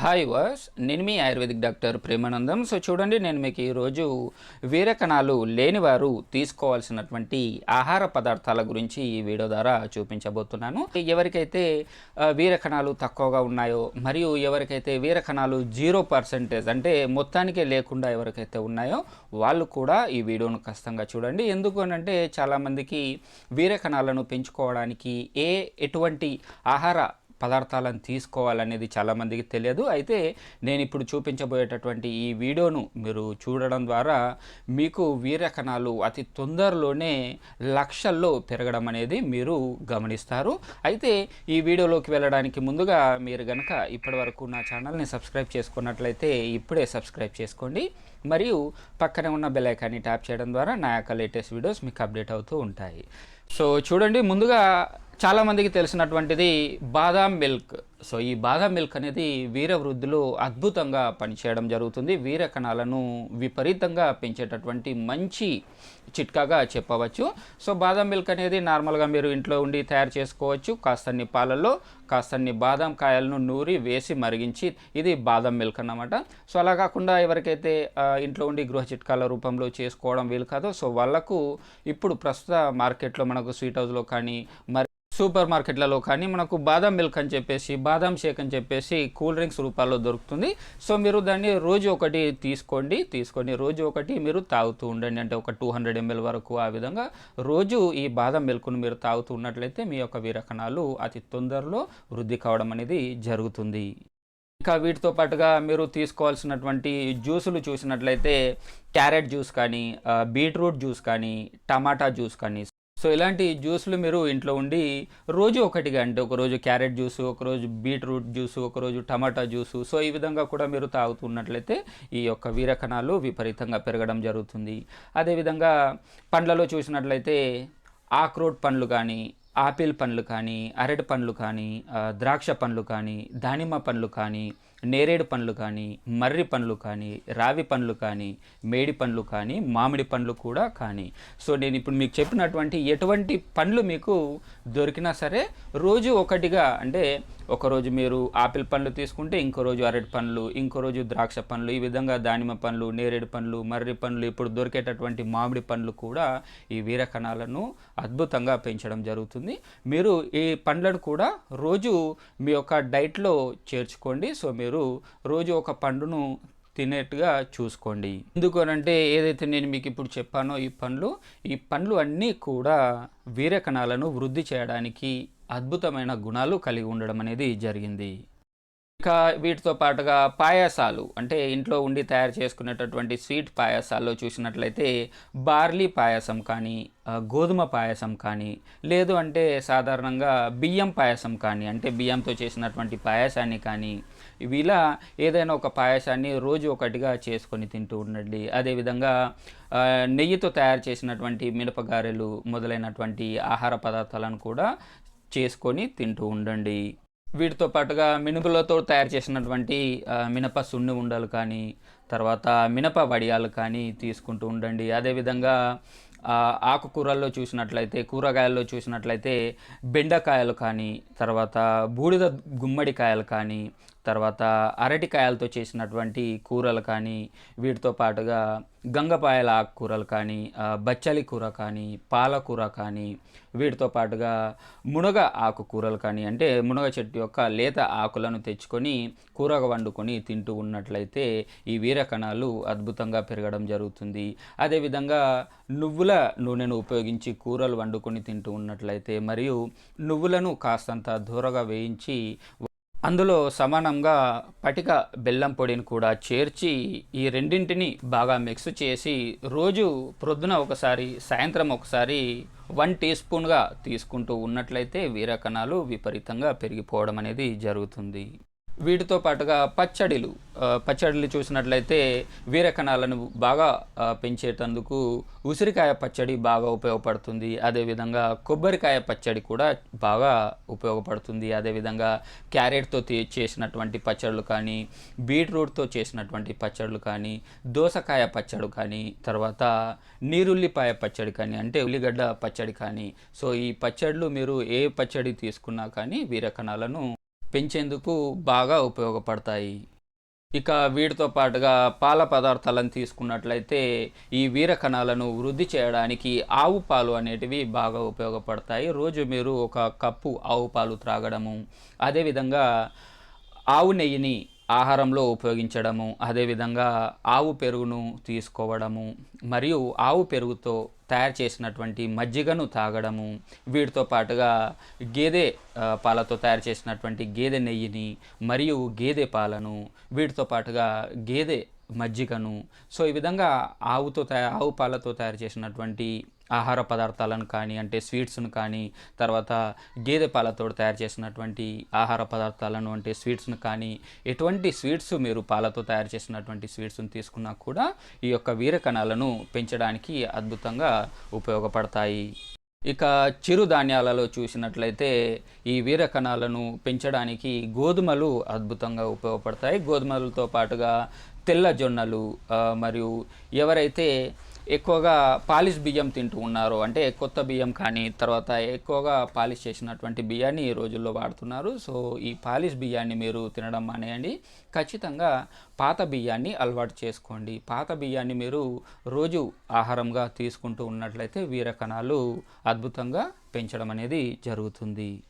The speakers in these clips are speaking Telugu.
హాయ్ వాస్ నేను మీ ఆయుర్వేదిక్ డాక్టర్ ప్రేమానందం. సో చూడండి నేను మీకు ఈరోజు వీరకణాలు లేనివారు తీసుకోవాల్సినటువంటి ఆహార పదార్థాల గురించి ఈ వీడియో ద్వారా చూపించబోతున్నాను. ఎవరికైతే వీరకణాలు తక్కువగా ఉన్నాయో మరియు ఎవరికైతే వీరకణాలు జీరో పర్సెంటేజ్ అంటే మొత్తానికే లేకుండా ఎవరికైతే ఉన్నాయో వాళ్ళు కూడా ఈ వీడియోను ఖచ్చితంగా చూడండి. ఎందుకు అంటే చాలామందికి వీరకణాలను పెంచుకోవడానికి ఏ ఎటువంటి ఆహార పదార్థాలను తీసుకోవాలనేది చాలామందికి తెలియదు. అయితే నేను ఇప్పుడు చూపించబోయేటటువంటి ఈ వీడియోను మీరు చూడడం ద్వారా మీకు వీరకణాలు అతి తొందరలోనే లక్షల్లో పెరగడం అనేది మీరు గమనిస్తారు. అయితే ఈ వీడియోలోకి వెళ్ళడానికి ముందుగా మీరు గనక ఇప్పటివరకు నా ఛానల్ని సబ్స్క్రైబ్ చేసుకున్నట్లయితే ఇప్పుడే సబ్స్క్రైబ్ చేసుకోండి. మరియు పక్కనే ఉన్న బెలైకాన్ని ట్యాప్ చేయడం ద్వారా నా యొక్క లేటెస్ట్ వీడియోస్ మీకు అప్డేట్ అవుతూ ఉంటాయి. సో చూడండి ముందుగా చాలామందికి తెలిసినటువంటిది బాదాం మిల్క్. సో ఈ బాదాం మిల్క్ అనేది వీర వృద్ధులు అద్భుతంగా పనిచేయడం జరుగుతుంది. వీర కణాలను విపరీతంగా పెంచేటటువంటి మంచి చిట్కాగా చెప్పవచ్చు. సో బాదాం మిల్క్ అనేది నార్మల్గా మీరు ఇంట్లో ఉండి తయారు చేసుకోవచ్చు. కాస్తన్ని పాలల్లో కాస్తన్ని బాదాం కాయలను నూరి వేసి మరిగించి ఇది బాదాం మిల్క్ అన్నమాట. సో అలా కాకుండా ఎవరికైతే ఇంట్లో ఉండి గృహ చిట్కాల రూపంలో చేసుకోవడం వీలు కాదో సో వాళ్ళకు ఇప్పుడు ప్రస్తుత మార్కెట్లో మనకు స్వీట్ హౌస్లో కానీ మరి సూపర్ మార్కెట్లలో కానీ మనకు బాదం మిల్క్ అని చెప్పేసి బాదం షేక్ అని చెప్పేసి కూల్ డ్రింక్స్ రూపాల్లో దొరుకుతుంది. సో మీరు దాన్ని రోజు ఒకటి తీసుకోండి తీసుకొని రోజు ఒకటి మీరు తాగుతూ ఉండండి. అంటే ఒక టూ హండ్రెడ్ ఎంఎల్ వరకు ఆ విధంగా రోజు ఈ బాదం మిల్క్ను మీరు తాగుతూ ఉన్నట్లయితే మీ యొక్క వీరకణాలు అతి తొందరలో వృద్ధి కావడం అనేది జరుగుతుంది. ఇంకా వీటితో పాటుగా మీరు తీసుకోవాల్సినటువంటి జ్యూసులు చూసినట్లయితే క్యారెట్ జ్యూస్ కానీ బీట్రూట్ జ్యూస్ కానీ టమాటా జ్యూస్ కానీ సో ఇలాంటి జ్యూస్లు మీరు ఇంట్లో ఉండి రోజు ఒకటిగా అంటే ఒకరోజు క్యారెట్ జ్యూసు ఒకరోజు బీట్రూట్ జ్యూసు ఒకరోజు టమాటా జ్యూసు. సో ఈ విధంగా కూడా మీరు తాగుతున్నట్లయితే ఈ యొక్క వీరకణాలు విపరీతంగా పెరగడం జరుగుతుంది. అదేవిధంగా పండ్లలో చూసినట్లయితే ఆక్రోట్ పండ్లు కానీ ఆపిల్ పండ్లు కానీ అరటి పండ్లు కానీ ద్రాక్ష పండ్లు కానీ దానిమ్మ పండ్లు కానీ నేరేడు పండ్లు కానీ మర్రి పండ్లు కానీ రావి పండ్లు కానీ మేడి పండ్లు కానీ మామిడి పండ్లు కూడా కానీ. సో నేను ఇప్పుడు మీకు చెప్పినటువంటి ఎటువంటి పండ్లు మీకు దొరికినా సరే రోజు ఒకటిగా అంటే ఒకరోజు మీరు ఆపిల్ పండ్లు తీసుకుంటే ఇంకో రోజు అరటి పండ్లు ఇంకో రోజు ద్రాక్ష పండ్లు ఈ విధంగా దానిమ్మ పండ్లు నేరేడు పండ్లు మర్రి పండ్లు ఇప్పుడు దొరికేటటువంటి మామిడి పండ్లు కూడా ఈ వీరకణాలను అద్భుతంగా పెంచడం జరుగుతుంది. మీరు ఈ పండ్లను కూడా రోజు మీ యొక్క డైట్లో చేర్చుకోండి. సో మీరు రోజు ఒక పండును తినేట్టుగా చూసుకోండి. ఎందుకనంటే ఏదైతే నేను మీకు ఇప్పుడు చెప్పానో ఈ పండ్లు ఈ పండ్లు అన్నీ కూడా వీరకణాలను వృద్ధి చేయడానికి అద్భుతమైన గుణాలు కలిగి ఉండడం అనేది జరిగింది. ఇంకా వీటితో పాటుగా పాయాసాలు అంటే ఇంట్లో ఉండి తయారు చేసుకునేటటువంటి స్వీట్ పాయాసాల్లో చూసినట్లయితే బార్లీ పాయసం కానీ గోధుమ పాయసం కానీ లేదు అంటే సాధారణంగా బియ్యం పాయసం కానీ అంటే బియ్యంతో చేసినటువంటి పాయసాన్ని కానీ ఇవి ఇలా ఏదైనా ఒక పాయసాన్ని రోజు ఒకటిగా చేసుకొని తింటూ ఉండండి. అదేవిధంగా నెయ్యితో తయారు చేసినటువంటి మినపగారెలు మొదలైనటువంటి ఆహార పదార్థాలను కూడా చేసుకొని తింటూ ఉండండి. వీటితో పాటుగా మినుపులతో తయారు చేసినటువంటి మినప సున్ని ఉండలు కానీ తర్వాత మినప వడియాలు కానీ తీసుకుంటూ ఉండండి. అదేవిధంగా ఆకుకూరల్లో చూసినట్లయితే కూరగాయల్లో చూసినట్లయితే బెండకాయలు కానీ తర్వాత బూడిద గుమ్మడికాయలు కానీ తర్వాత అరటికాయలతో చేసినటువంటి కూరలు కానీ వీటితో పాటుగా గంగపాయల ఆకుకూరలు కానీ బచ్చలి కూర కానీ పాలకూర కానీ వీటితో పాటుగా మునగ ఆకుకూరలు కానీ అంటే మునగ చెట్టు యొక్క లేత ఆకులను తెచ్చుకొని కూరగా వండుకొని తింటూ ఉన్నట్లయితే ఈ వీరకణాలు అద్భుతంగా పెరగడం జరుగుతుంది. అదేవిధంగా నువ్వుల నూనెను ఉపయోగించి కూరలు వండుకొని తింటూ ఉన్నట్లయితే మరియు నువ్వులను కాస్తంత దూరగా వేయించి అందులో సమానంగా పటిక బెల్లం పొడిని కూడా చేర్చి ఈ రెండింటిని బాగా మిక్స్ చేసి రోజు ప్రొద్దున ఒకసారి సాయంత్రం ఒకసారి వన్ టీ స్పూన్గా తీసుకుంటూ ఉన్నట్లయితే వీరకణాలు విపరీతంగా పెరిగిపోవడం అనేది జరుగుతుంది. వీటితో పాటుగా పచ్చడిలు పచ్చడిలు చూసినట్లయితే వీరకణాలను బాగా పెంచేటందుకు ఉసిరికాయ పచ్చడి బాగా ఉపయోగపడుతుంది. అదేవిధంగా కొబ్బరికాయ పచ్చడి కూడా బాగా ఉపయోగపడుతుంది. అదేవిధంగా క్యారెట్తో చేసినటువంటి పచ్చళ్ళు కానీ బీట్రూట్తో చేసినటువంటి పచ్చళ్ళు కానీ దోసకాయ పచ్చడి కానీ తర్వాత నీరుల్లిపాయ పచ్చడి కానీ అంటే ఉల్లిగడ్డ పచ్చడి కానీ. సో ఈ పచ్చళ్ళు మీరు ఏ పచ్చడి తీసుకున్నా కానీ వీరకణాలను పెంచేందుకు బాగా ఉపయోగపడతాయి. ఇక వీటితో పాటుగా పాల పదార్థాలను తీసుకున్నట్లయితే ఈ వీర కణాలను వృద్ధి చేయడానికి ఆవు పాలు అనేటివి బాగా ఉపయోగపడతాయి. రోజు మీరు ఒక కప్పు ఆవు పాలు త్రాగడము. అదేవిధంగా ఆవు నెయ్యిని ఆహారంలో ఉపయోగించడము అదేవిధంగా ఆవు పెరుగును తీసుకోవడము మరియు ఆవు పెరుగుతో తయారు చేసినటువంటి మజ్జిగను తాగడము వీటితో పాటుగా గేదె పాలతో తయారు చేసినటువంటి గేదె నెయ్యిని మరియు గేదె పాలను వీటితో పాటుగా గేదె మజ్జిగను. సో ఈ విధంగా ఆవుతో తయారు ఆవు పాలతో తయారు చేసినటువంటి ఆహార పదార్థాలను కానీ అంటే స్వీట్స్ను కానీ తర్వాత గేదె పాలతో తయారు చేసినటువంటి ఆహార పదార్థాలను అంటే స్వీట్స్ను కానీ ఎటువంటి స్వీట్స్ మీరు పాలతో తయారు చేసినటువంటి స్వీట్స్ను తీసుకున్నా కూడా ఈ యొక్క వీరకణాలను పెంచడానికి అద్భుతంగా ఉపయోగపడతాయి. ఇక చిరుధాన్యాలలో చూసినట్లయితే ఈ వీరకణాలను పెంచడానికి గోధుమలు అద్భుతంగా ఉపయోగపడతాయి. గోధుమలతో పాటుగా తెల్ల జొన్నలు మరియు ఎవరైతే ఎక్కువగా పాలిష్ బియ్యం తింటూ ఉన్నారు. అంటే కొత్త బియ్యం కానీ తర్వాత ఎక్కువగా పాలిష్ చేసినటువంటి బియ్యాన్ని ఈ రోజుల్లో వాడుతున్నారు. సో ఈ పాలిష్ బియ్యాన్ని మీరు తినడం మానేయండి. ఖచ్చితంగా పాత బియ్యాన్ని అలవాటు చేసుకోండి. పాత బియ్యాన్ని మీరు రోజు ఆహారంగా తీసుకుంటూ ఉన్నట్లయితే వీరకణాలు అద్భుతంగా పెంచడం అనేది జరుగుతుంది.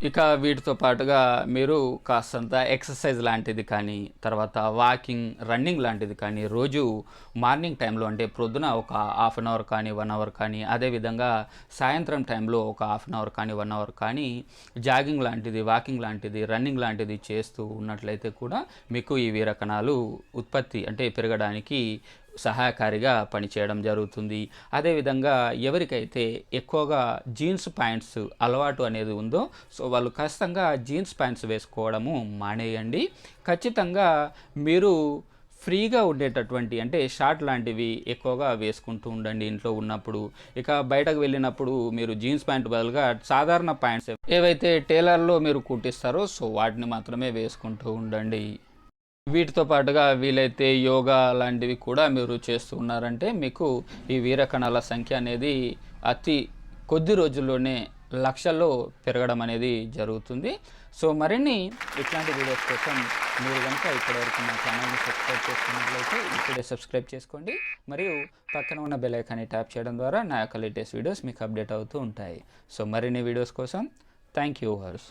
ఇక వీటితో పాటుగా మీరు కాస్తంత ఎక్సర్సైజ్ లాంటిది కానీ తర్వాత వాకింగ్ రన్నింగ్ లాంటిది కానీ రోజు మార్నింగ్ టైంలో అంటే ప్రొద్దున ఒక హాఫ్ అన్ అవర్ కానీ వన్ అవర్ కానీ అదేవిధంగా సాయంత్రం టైంలో ఒక హాఫ్ అన్ అవర్ కానీ వన్ అవర్ కానీ జాగింగ్ లాంటిది వాకింగ్ లాంటిది రన్నింగ్ లాంటిది చేస్తూ ఉన్నట్లయితే కూడా మీకు ఈ వీరకణాలు ఉత్పత్తి అంటే పెరగడానికి సహాయకారిగా పనిచేయడం జరుగుతుంది. అదేవిధంగా ఎవరికైతే ఎక్కువగా జీన్స్ ప్యాంట్స్ అలవాటు అనేది ఉందో సో వాళ్ళు ఖచ్చితంగా జీన్స్ ప్యాంట్స్ వేసుకోవడము మానేయండి. ఖచ్చితంగా మీరు ఫ్రీగా ఉండేటటువంటి అంటే షార్ట్ లాంటివి ఎక్కువగా వేసుకుంటూ ఉండండి ఇంట్లో ఉన్నప్పుడు. ఇక బయటకు వెళ్ళినప్పుడు మీరు జీన్స్ ప్యాంట్ బదులుగా సాధారణ ప్యాంట్స్ ఏవైతే టైలర్లో మీరు కుట్టిస్తారో సో వాటిని మాత్రమే వేసుకుంటూ ఉండండి. వీటితో పాటుగా వీలైతే యోగా లాంటివి కూడా మీరు చేస్తూ ఉన్నారంటే మీకు ఈ వీరకణాల సంఖ్య అనేది అతి కొద్ది రోజుల్లోనే లక్షల్లో పెరగడం అనేది జరుగుతుంది. సో మరిన్ని ఇట్లాంటి వీడియోస్ కోసం మీరు కనుక ఇప్పటివరకు మా ఛానల్ని సబ్స్క్రైబ్ చేసుకున్నట్లయితే ఇప్పుడే సబ్స్క్రైబ్ చేసుకోండి. మరియు పక్కన ఉన్న బెల్ ఐకాన్ని ట్యాప్ చేయడం ద్వారా నా యొక్క లేటెస్ట్ వీడియోస్ మీకు అప్డేట్ అవుతూ ఉంటాయి. సో మరిన్ని వీడియోస్ కోసం థ్యాంక్ యూ హర్స్.